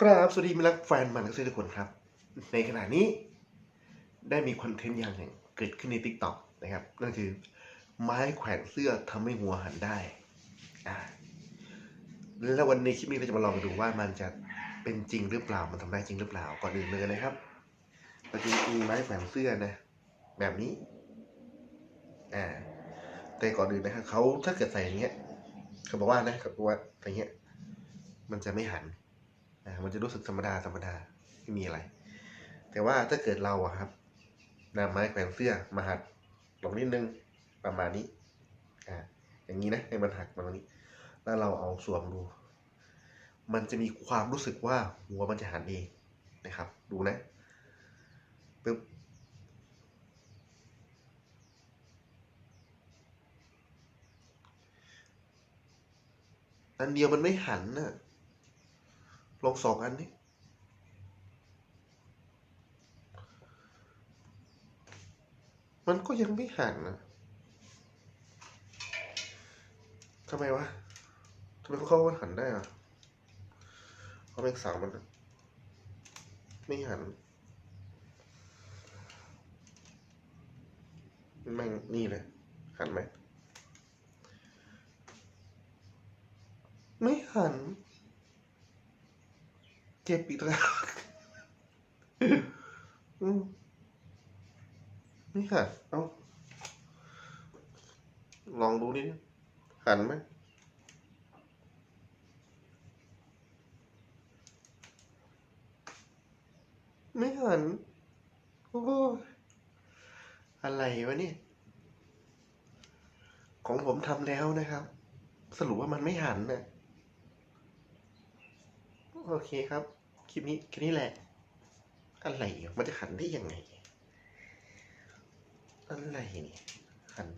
กราบสวัสดีมิตรรักแฟนมันนักซื้อทุกคนครับ ในขณะนี้ได้มีคอนเทนต์อย่างหนึ่งเกิดขึ้นใน t ิ k t o k นะครับ นั่นคือไม้แขวนเสื้อทำให้หัวหันได้ แล้ววันนี้คลิปนี้เราจะมาลองดูว่ามันจะเป็นจริงหรือเปล่า มันทำได้จริงหรือเปล่า ก่อนอื่นเลยนะครับเราจะมีไม้แขวนเสื้อนะ แบบนี้ อ่า แต่ก่อนอื่นนะครับเขาถ้าเกิดใส่อย่างเงี้ยเขาบอกว่านะเขาบอกว่าอย่างเงี้ย มันจะไม่หัน มันจะรู้สึกธรรมดาธรรมดาไม่มีอะไร แต่ว่าถ้าเกิดเราอะครับนำไม้แขวนเสื้อมาหักลงนิดนึงประมาณนี้อ่าอย่างนี้นะให้มันหักประมาณนี้ แล้วเราเอาสวมดู มันจะมีความรู้สึกว่าหัวมันจะหันเองนะครับ ดูนะปึ๊บอันเดียวมันไม่หันน่ะ ลองสองอันนี้ มันก็ยังไม่หันนะทำไมวะทำไมเขามันหันได้อะเขาเป็นสาวมันไม่หันแม่งนี่เลยหันไหมไม่หัน เจ็บอีกแล้วอืมไม่หันเอาลองดูนิดนึงหันไหมไม่หัน โอ้ยอะไรวะเนี่ย ของผมทำแล้วนะครับ สรุปว่ามันไม่หันนะ โอเคครับ คลิปนี้แค่นี้แหละ อะไรมันจะหันได้ยังไง อะไรเนี่ยหัน